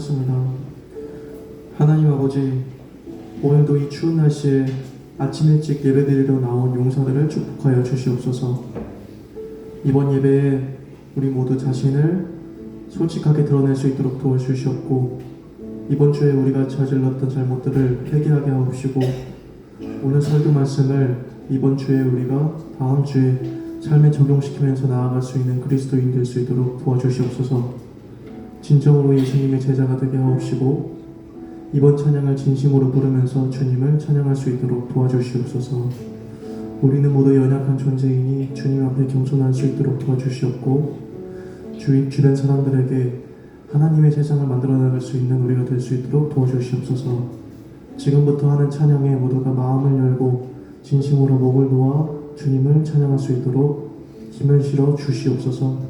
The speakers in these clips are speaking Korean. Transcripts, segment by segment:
하겠습니다. 하나님 아버지, 오늘도 이 추운 날씨에 아침 일찍 예배드리러 나온 용사들을 축복하여 주시옵소서. 이번 예배에 우리 모두 자신을 솔직하게 드러낼 수 있도록 도와주시옵고, 이번 주에 우리가 저질렀던 잘못들을 회개하게 하옵시고, 오늘 설교 말씀을 이번 주에 우리가 다음 주에 삶에 적용시키면서 나아갈 수 있는 그리스도인 될 수 있도록 도와주시옵소서. 진정으로 예수님의 제자가 되게 하옵시고 이번 찬양을 진심으로 부르면서 주님을 찬양할 수 있도록 도와주시옵소서. 우리는 모두 연약한 존재이니 주님 앞에 겸손할 수 있도록 도와주시옵고 주위 주변 사람들에게 하나님의 세상을 만들어 나갈 수 있는 우리가 될 수 있도록 도와주시옵소서. 지금부터 하는 찬양에 모두가 마음을 열고 진심으로 목을 놓아 주님을 찬양할 수 있도록 힘을 실어 주시옵소서.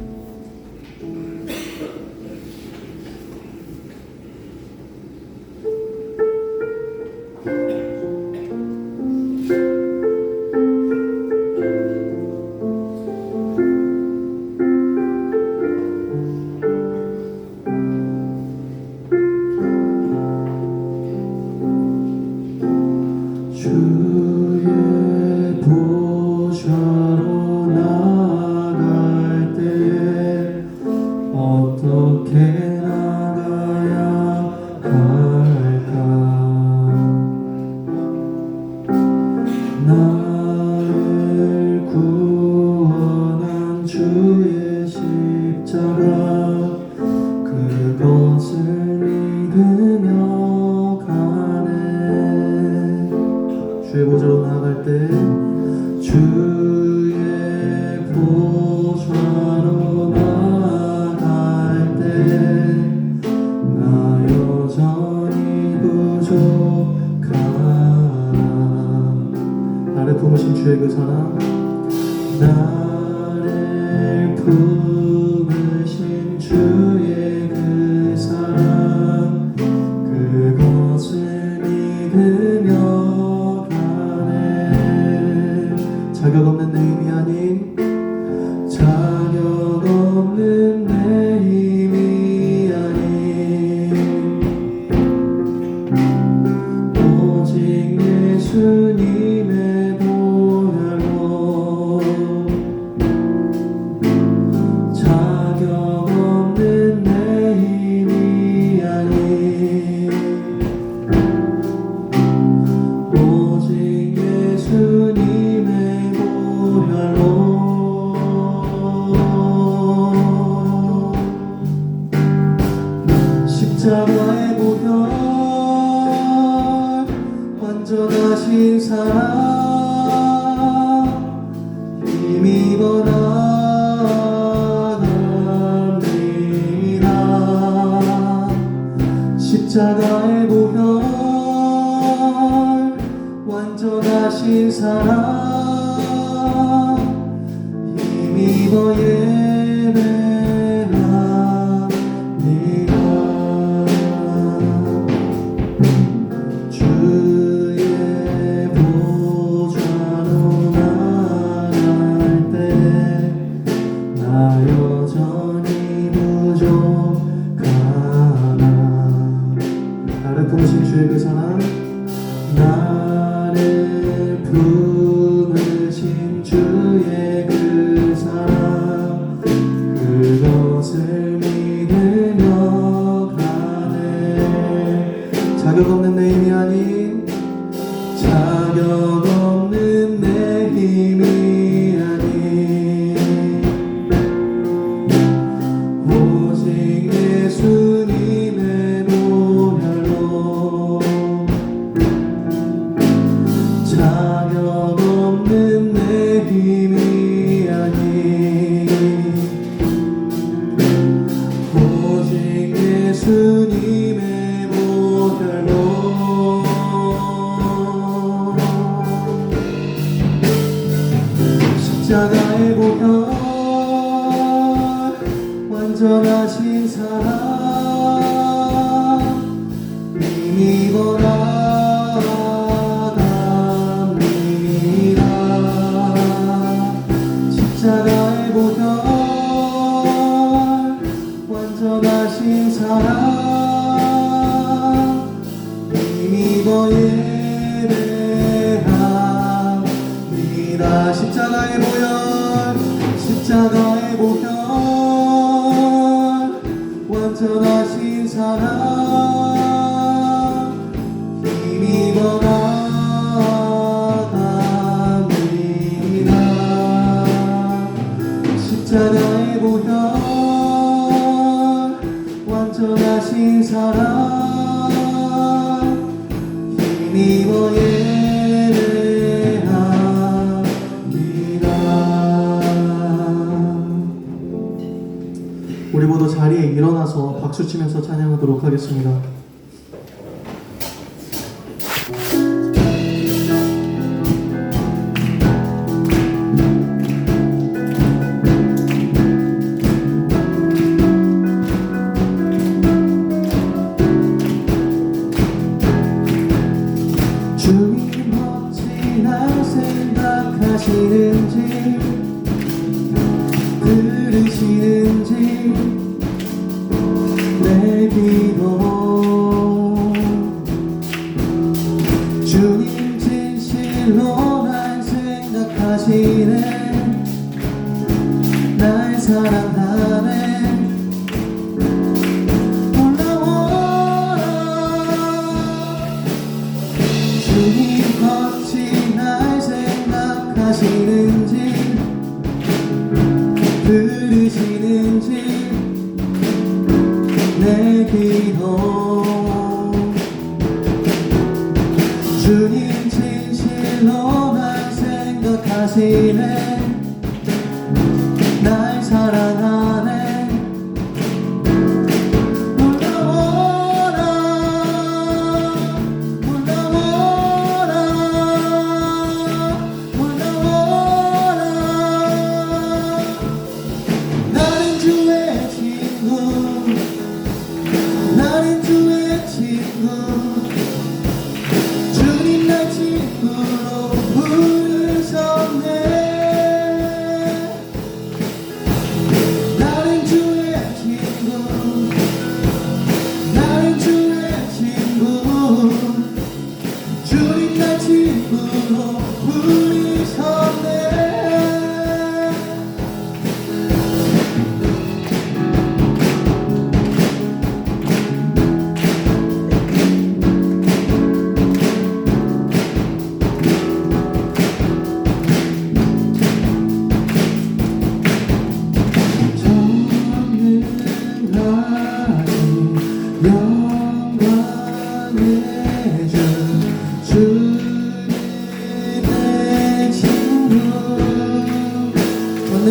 부족하나. 나를 품으신 주의 그 사랑. 나 를 십자가의 보혈 완전하신 사랑 힘입어 나갑니다. 십자가의 보혈 완전하신 사랑 힘입어 예 우리 모두 자리에 일어나서 박수치면서 찬양하도록 하겠습니다. 당신은 날 사랑하네. 올라와 주님 어찌 날 생각하시는지 들으시는지 내 기도 주님 szélen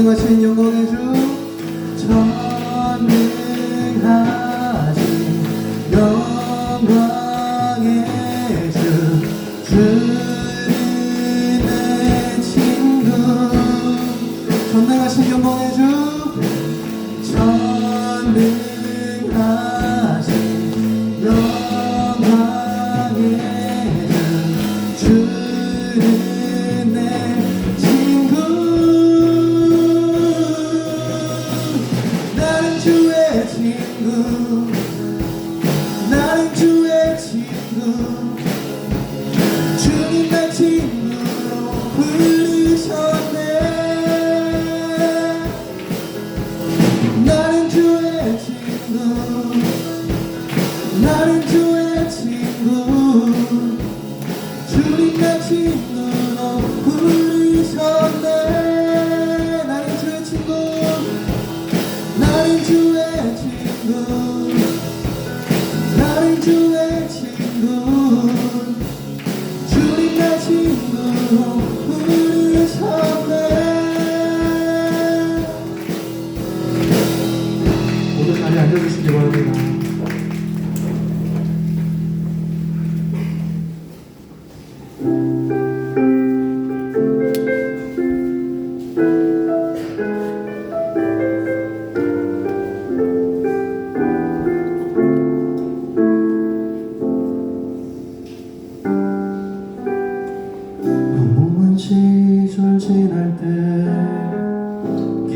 전능하신 영원의 주 참.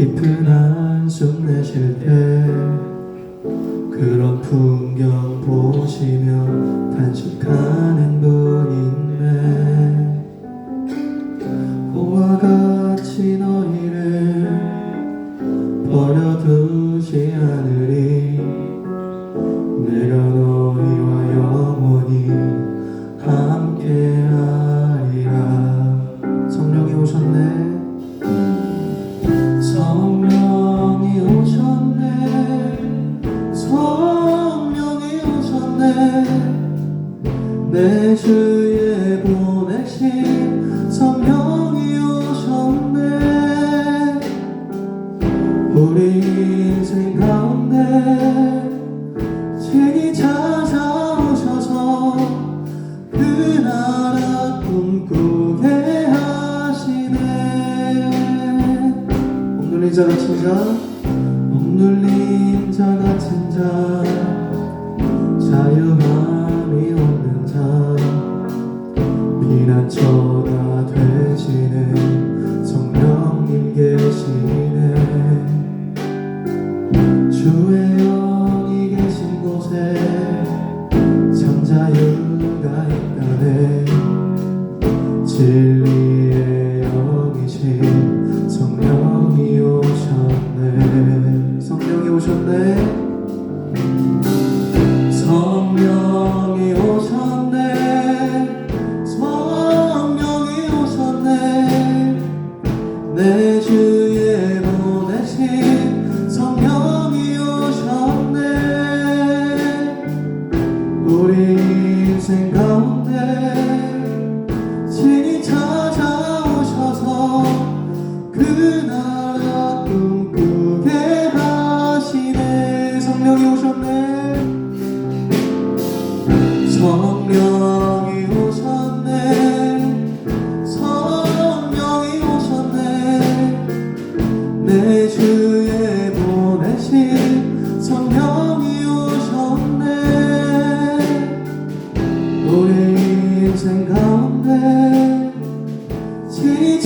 깊은 한 피난처가 되시는 진이